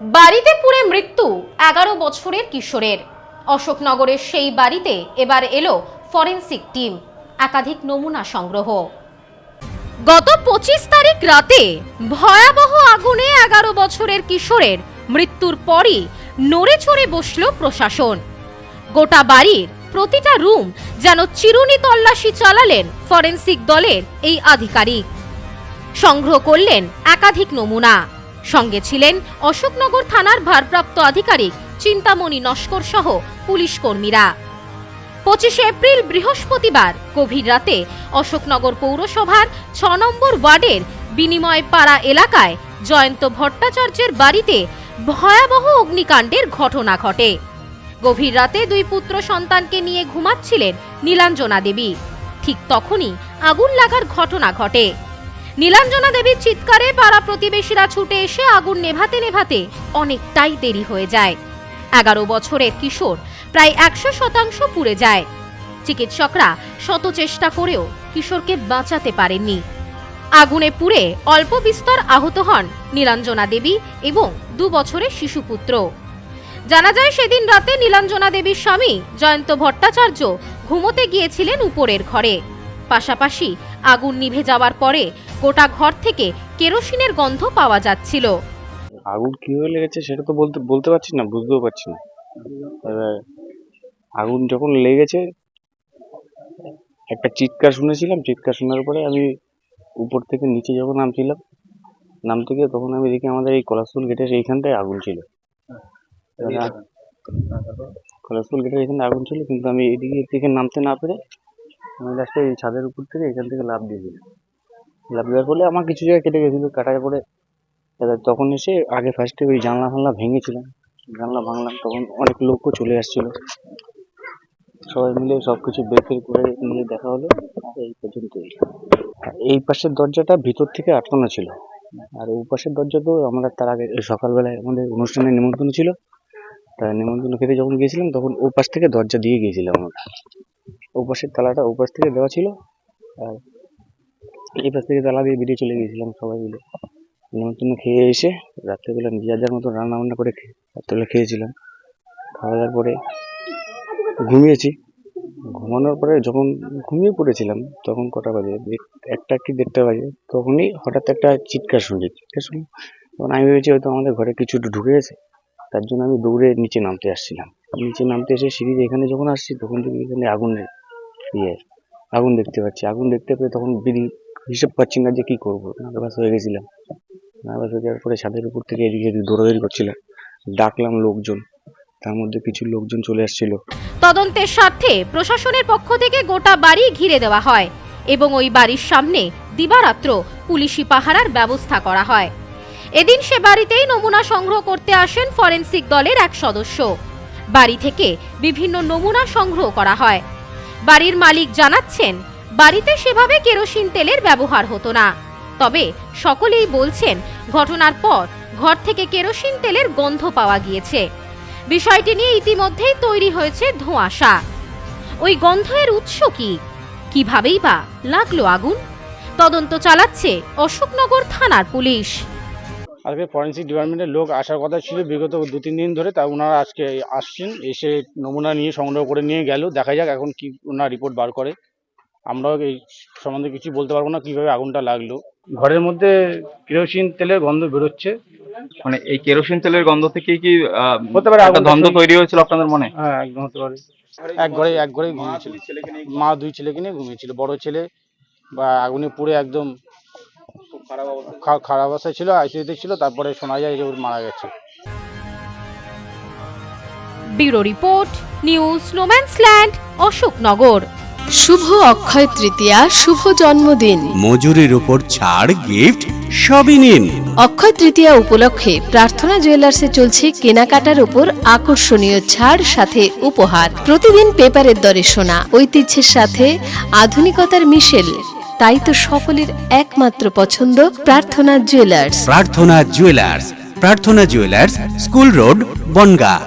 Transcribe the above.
বাড়িতে পুড়ে মৃত্যু এগারো বছরের কিশোরের। অশোকনগরের সেই বাড়িতে এবার এলো ফরেন্সিক টিম, একাধিক নমুনা সংগ্রহ। গত পঁচিশ তারিখ রাতে ভয়াবহ আগুনে এগারো বছরের কিশোরের মৃত্যুর পরই নড়ে চড়ে বসল প্রশাসন। গোটা বাড়ির প্রতিটা রুম যেন চিরুনি তল্লাশি চালালেন ফরেন্সিক দলের এই আধিকারিক। সংগ্রহ করলেন একাধিক নমুনা। সঙ্গে ছিলেন অশোকনগর থানার ভারপ্রাপ্ত আধিকারিক চিন্তামণি নস্কর সহ পুলিশ কর্মীরা। পঁচিশে এপ্রিল বৃহস্পতিবার গভীর রাতে অশোকনগর পৌরসভার ছ নম্বর ওয়ার্ডের বিনিময় পাড়া এলাকায় জয়ন্ত ভট্টাচার্যের বাড়িতে ভয়াবহ অগ্নিকাণ্ডের ঘটনা ঘটে। গভীর রাতে দুই পুত্র সন্তানকে নিয়ে ঘুমাচ্ছিলেন নীলাঞ্জনা দেবী। ঠিক তখনই আগুন লাগার ঘটনা ঘটে। নীলাঞ্জনা দেবীর চিৎকারে পাড়া প্রতিবেশীরা ছুটে এসে আগুন নেভাতে নেভাতে অনেকটাই দেরি হয়ে যায়। এগারো বছরের কিশোর প্রায় একশো শতাংশ পুড়ে যায়। চিকিৎসকরা শত চেষ্টা করেও কিশোরকে বাঁচাতে পারেননি। আগুনে পুড়ে অল্প বিস্তর আহত হন নীলাঞ্জনা দেবী এবং দু বছরের শিশুপুত্র। জানা যায় সেদিন রাতে নীলাঞ্জনা দেবীর স্বামী জয়ন্ত ভট্টাচার্য ঘুমোতে গিয়েছিলেন উপরের ঘরে। পাশাপাশি আগুন নিভে যাওয়ার পরে গোটা ঘর থেকে কেরোসিনের গন্ধ পাওয়া যাচ্ছিল। আগুন কীভাবে লেগেছে সেটা তো বলতে বলতে পারছি না বুঝতেও পারছি না। এবার আগুন যখন লেগেছে একটা চিৎকার শুনেছিলাম চিৎকার শোনার পরে আমি উপর থেকে নিচে যখন নামছিলাম নামতে গিয়ে তখন আমি দেখি আমাদের এই কলাসফুল গেটের এইখানটায় আগুন ছিল। কলাসফুল গেটের এখানে আগুন ছিল কিন্তু আমি এদিকে থেকে নামতে না পেরে লাস্টে এই ছাদের উপর থেকে এখান থেকে লাফ দিয়েছিলাম লাফ দেওয়ার ফলে আমার কিছু জায়গায় কেটে গেছিল, কাটার পরে তখন এসে আগে ফার্স্টে ওই জানলা ফানলা ভেঙেছিলাম। জানলা ভাঙলাম, তখন অনেক লোকও চলে আসছিল। সবাই মিলে সব কিছু বের করে নিয়ে দেখা হলো, এই পর্যন্তই। এই পাশের দরজাটা ভিতর থেকে আটকানো ছিল। আর ওই পাশের দরজা তো আমরা তার আগে সকালবেলায় আমাদের অনুষ্ঠানে নিমন্ত্রণ ছিল। তা নিমন্ত্রণ খেতে যখন গিয়েছিলাম, তখন ও পাশ থেকে দরজা দিয়ে গিয়েছিলাম আমরা। ও পাশের তালাটা পাশ থেকে দেওয়া ছিল আর এই পাশ থেকে তালা দিয়ে বেরিয়ে চলে গিয়েছিলাম সবাই মিলে। নিমন্ত্রণ খেয়ে এসে রাত্রেবেলা যার যার মতো রান্না বান্না করে রাত্রেবেলা খেয়েছিলাম। খাওয়া দাওয়ার পরে ঘুমিয়েছি। ঘুমানোর পরে যখন ঘুমিয়ে পড়েছিলাম, তখন কটা বাজে? একটা কি দেড়টা বাজে? তখনই হঠাৎ একটা চিৎকার শুনি চিৎকার শুনি তখন আমি ভেবেছি হয়তো আমাদের ঘরে কিছু ঢুকে গেছে। তার জন্য আমি দৌড়ে নিচে নামতে আসছিলাম। নিচে নামতে এসে সিঁড়ির এখানে যখন আসছি, তখন দেখি এখানে আগুনের ইয়ে আগুন দেখতে পাচ্ছি। আগুন দেখতে পেয়ে তখন বিড়ি হিসেব পাচ্ছি না যে কি করব। নার্ভাস হয়ে গেছিলাম। নার্ভাস হয়ে যাওয়ার পরে ছাদের উপর থেকে এদিকে এদিকে দৌড়াদৌড়ি করছিলাম। ডাকলাম লোকজন। তার মধ্যে কিছু লোকজন চলে আসছিল। তদন্তের স্বার্থে প্রশাসনের পক্ষ থেকে গোটা বাড়ি ঘিরে দেওয়া হয় এবং ওই বাড়ির সামনে দিবারাত্র পুলিশি পাহারার ব্যবস্থা করা হয়। এদিন সে বাড়িতেই নমুনা সংগ্রহ করতে আসেন ফরেনসিক দলের এক সদস্য। বাড়ি থেকে বিভিন্ন নমুনা সংগ্রহ করা হয়। বাড়ির মালিক জানাচ্ছেন, বাড়িতে সেভাবে কেরোসিন তেলের ব্যবহার হতো না। তবে সকলেই বলছেন, ঘটনার পর ঘর থেকে কেরোসিন তেলের গন্ধ পাওয়া গিয়েছে। বিষয়টি নিয়ে ইতিমধ্যেই তৈরি হয়েছে ধোঁয়াশা। ওই গন্ধের উৎস কি? কিভাবেই বা লাগল আগুন? তদন্ত চালাচ্ছে অশোকনগর থানার পুলিশ। আজকে ফরেন্সিক ডিপার্টমেন্টের লোক আসার কথা ছিল বিগত দু তিন দিন ধরে তা ওনারা আজকে আসছেন এসে নমুনা নিয়ে সংগ্রহ করে নিয়ে গেল। দেখা যাক এখন কি ওনার রিপোর্ট বার করে। আমরাও এই সম্বন্ধে কিছু বলতে পারব না কীভাবে আগুনটা লাগল। ঘরের মধ্যে কেরোসিন তেলের গন্ধ বেরোচ্ছে। মানে এই কেরোসিন তেলের গন্ধ থেকে কি হতে পারে একটা দ্বন্দ্ব তৈরি হয়েছিল আপনাদের মনে? হ্যাঁ একদম হতে পারে। এক ঘরে এক ঘরে ঘুমিয়েছিল। মা দুই ছেলেকে নিয়ে ঘুমিয়েছিল। বড় ছেলে বা আগুনে পুড়ে একদম খারাপ অবস্থায় ছিল? আইসিইউতে ছিল তারপরে শোনা যায় যে ওর মারা গেছে। Bureau report news no man's land Ashoknagar. শুভ অক্ষয় তৃতীয়া শুভ জন্মদিন। মজুরির উপর ছাড় গিফট সবই নিন। অক্ষয় তৃতীয়া উপলক্ষে প্রার্থনা জুয়েলার্সে চলছে কেনাকাটার উপর আকর্ষণীয় ছাড় সাথে উপহার। প্রতিদিন পেপারের দরে সোনা ঐতিহ্যের সাথে আধুনিকতার মিশেল। তাই তো সকলের একমাত্র পছন্দ প্রার্থনা জুয়েলার্স প্রার্থনা জুয়েলার্স প্রার্থনা জুয়েলার্স স্কুল রোড বনগা।